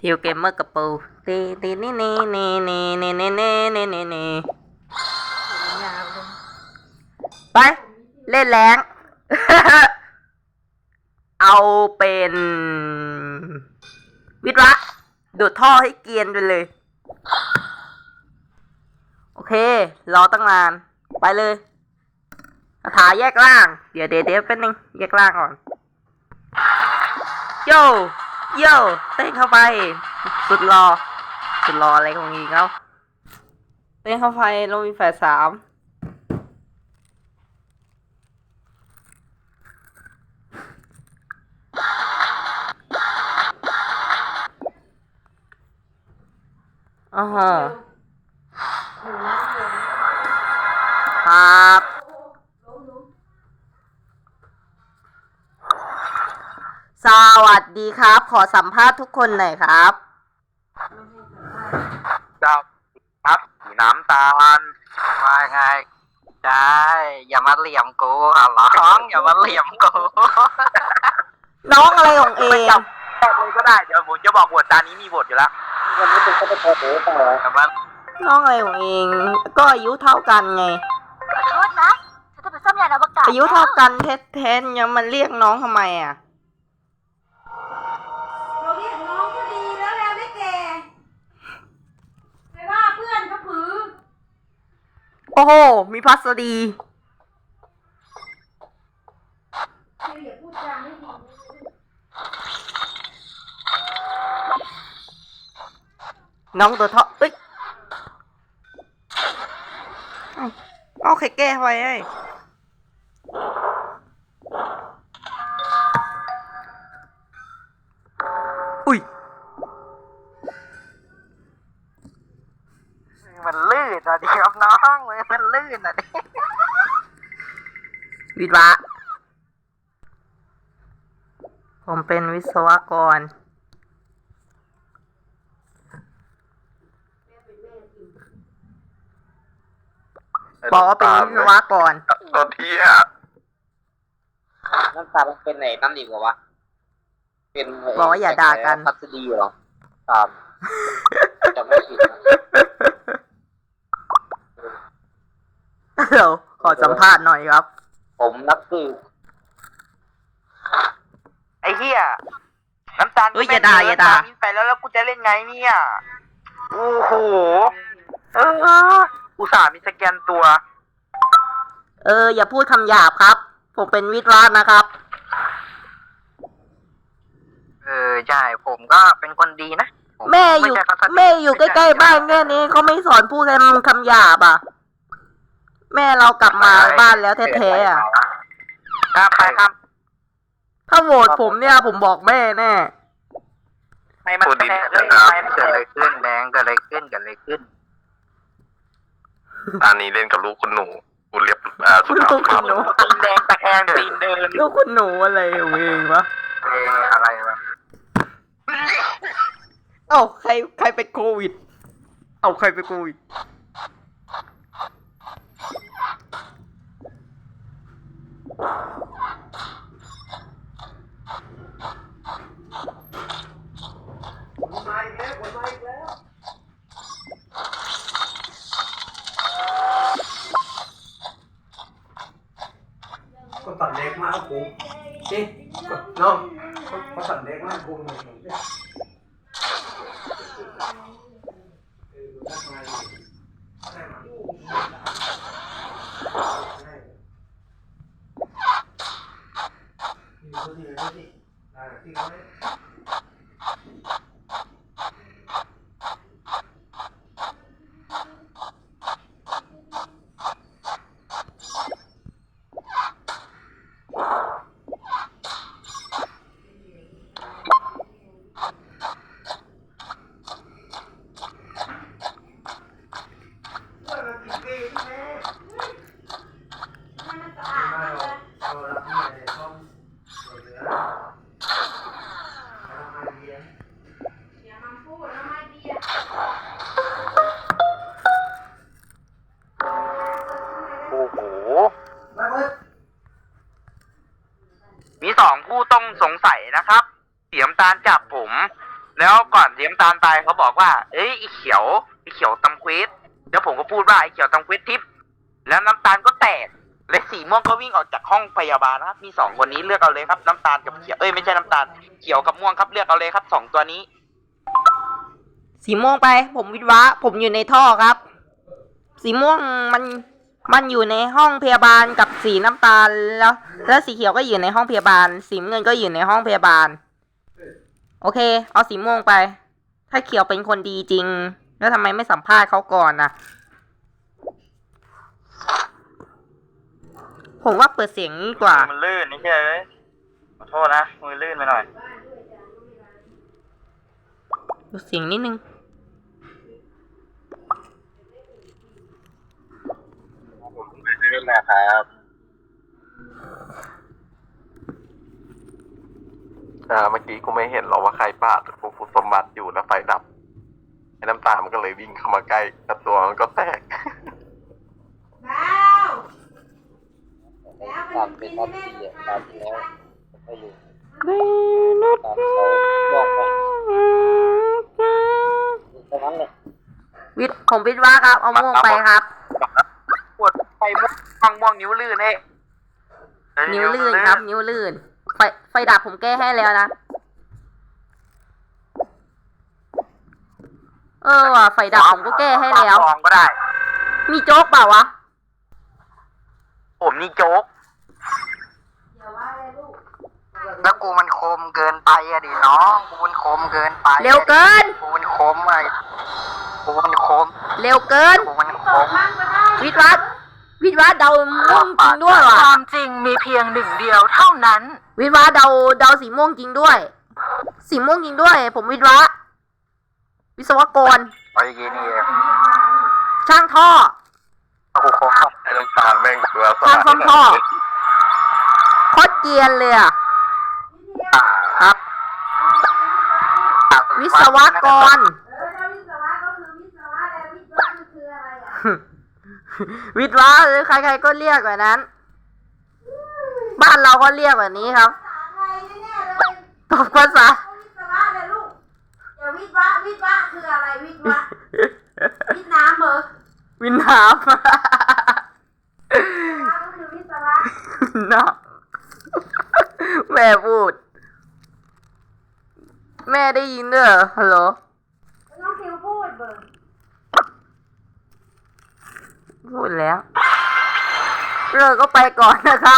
ทิวเกมเมอร์กับปูตีตีนี่นี่นี่นี่นี่นี่นี่นี่นี่นี่ไป เล่นแรงเอาเป็น วิทย์วะดูดท่อให้เกียนไปเลย โอเค รอตั้งนาน ไปเลยคาถาแยกล่าง เดี๋ยวเดี๋ยวเดี๋ยวเป็นนึงแยกล่างก่อน โย โย่เต้นเข้าไป สุดรอ สุดรออะไรของนี้เขาเต้นเข้าไปเรามีแฝดสามอ๋อฮะ วัสดีครับ ขอสัมภาษณ์ทุกคนหน่อยครับ เจ้าครับสีน้ำตาลว่าไงได้อย่ามาเหลี่ยมกูอะร้องอย่ามาเหลี่ยมกูน้องอะไรของเองบอกเลยก็ได้เดี๋ยวผมจะบอกบทจานนี้มีบทอยู่แล้ววันนี้เป็นข้าพเจ้าโอ้โหแต่ว่าน้องอะไรของเอง ก็อายุเท่ากันไงขอโทษนะฉันจะไปซ่อมยานอวกาศอายุเท่ากันแท้ๆยังมันเรียกน้องทำไมอะ อ้โห มีพัสดีเธออย่าพูดจาไม่ดีน้องตัวเท่าเอ้ยเอาเอาใครแก้ไว้ไอ้อุ้ย มันลื่นอะดิครับน้องเลย มันลื่นอะดิวิศวะ ผมเป็นวิศวกร บอกว่าเป็นวิศวกรตัวเที่ยน้ำตามันเป็นไหนนั่นดีกว่าวะ เป็นบอกว่าอย่าด่ากันพัสดีเหรอตามจะไม่ผิดนะ เดี๋ยวขอสัมภาษณ์หน่อยครับ ผมนักสืบไอ้เหี้ยน้ำตาลเฮ้ยอย่าด่าอย่าด่าน้ำตลไปแล้วแล้วกูจะเล่นไงเนี่ยโอ้โหเอออุตส่าห์มีสแกนตัว เออ อย่าพูดคำหยาบครับ ผมเป็นวิศวะนะครับ เออใช่ผมก็เป็นคนดีนะผแม่อยู่ ไใช่พัสดีแม่อยู่ใกล้ๆบ้านแค่นี้เขาไม่สอนพูดคำหยาบอะ แม่เรากลับมาบ้านแล้วแท้ๆอะ ครับไปครับถ้าโหวตผมเนี่ย ผมบอกแม่แน่ไม่มันพูดดีแดงๆเอ้ยนะครับไม่มันเกิดอะไรขึ้นแดงเกิดอะไรขึ้นเกิดอะไรขึ้น ตอนนี้เล่นกับลูกคุณหนูคุณเรียบอ่าสุภาพลูกคุณหนูมากแดงตะแคงตีนเดินลูกคุณหนูอะไรของเองวะเอออะไรวะเอ้าใครใครเป็นโควิด เอ้าใครเป็นโควิด ก็ตัดเล็กมากกูนี่น้องก็ตัดเล็กมากกูเนี่ยเออดูนักงาน 어디 어디 나 찍어내 ำตาลจับผม แล้วก่อนเสีน้ำตาลตายเขาบอกว่า เอ้ยไอเขียวไอเขียวตำเควสแล้วผมก็พูดว่าไอเขียวตำเควสทิปแล้วน้ำตาลก็แตกและสีม่วงก็วิ่งออกจากห้องพยาบาลนะครับ มีสองคนนี้เลือกเอาเลยครับ น้ำตาลกับเขียวเอ้ยไม่ใช่น้ำตาลเขียวกับม่วงครับเลือกเอาเลยครับสองตัวนี้ สีม่วงไป ผมวิทวะ ผมอยู่ในท่อครับ สีม่วงมัน มันอยู่ในห้องพยาบาลกับสีน้ำตาลแล้ว แล้วสีเขียวก็อยู่ในห้องพยาบาล สีน้ำเงินก็อยู่ในห้องพยาบาล โอเค เอาสีม่วงไป ถ้าเขียวเป็นคนดีจริง แล้วทำไมไม่สัมภาษณ์เขาก่อนน่ะผมว่าเปิดเสียงนี้กว่า มันลื่นนี่ใช่ไหมขอโทษนะ มือลื่นไปหน่อยลดเสียงนิดนึง ลื่นนะครับอ่าเมื่อกี้กูไม่เห็นหรอกว่าใครปาดกูฟุสมบัติอยู่แล้วไฟดับไอ้น้ำตาลมันก็เลยวิ่งเข้ามาใกล้แล้วตัวมันก็แตกแล้วแล้วมันกินให้แม่ทุกครั้งสิคะวิทย์ผมวิทย์ว่าครับ เอาม่วงไปครับปวดไฟ ม่วงฟังม่วงนิ้วลื่นเอ้นิ้วลื่นครับ นิ้วลื่น ไฟไฟดับผมแก้ให้แล้วนะ เออว่ะไฟดับผมก็แก้ให้แล้ว ลองก็ได้ มีโจ๊กเปล่าวะ ผมนี่โจ๊กอย่าว่าเลยลูกแล้วกูมันคมเกินไปอะดิน้องกูมันคมเกินไปเร็วเกิน กูมันคมไอ้กูมันคมเร็วเกิน กูมันคตกมมั่งก็ได้วิทย์วัด วิทย์วัดเดาม่วงจริงด้วยว่ะความจริงมีเพียงหนึ่งเดียวเท่านั้น วิทย์วัดเดาเดาสีม่วงจริงด้วย สีม่วงจริงด้วย ผมวิทย์วะวิศวกรไอ้ยีนี่เองช่างท่อเอากูคมป่ะไอ้น้ำตาลแม่งตัวสทางซ่อมท่อโคตรเกรียนเลยอะอ่าครับ วิศวกร เออถ้าวิศวะก็คือวิศวะแล้ววิศวะมันคืออะไรอะ วิทย์วะหรือใครๆก็เรียกแบบนั้น บ้านเราก็เรียกแบบนี้ครับภาษาไทยแน่ๆเลยตกภาษาเอาวิศวะเลยลูกอย่าวิศวะวิศวะคืออะไรวิศวะวิศน้ำเหรอวินน้วิศวะก็คือวิศวะำน้ำแม่พูด แม่ได้ยินด้วยเหรอฮัลโหล น้องคิวพูดเบิร์ พูดแล้วเราก็ไปก่อนนะครับ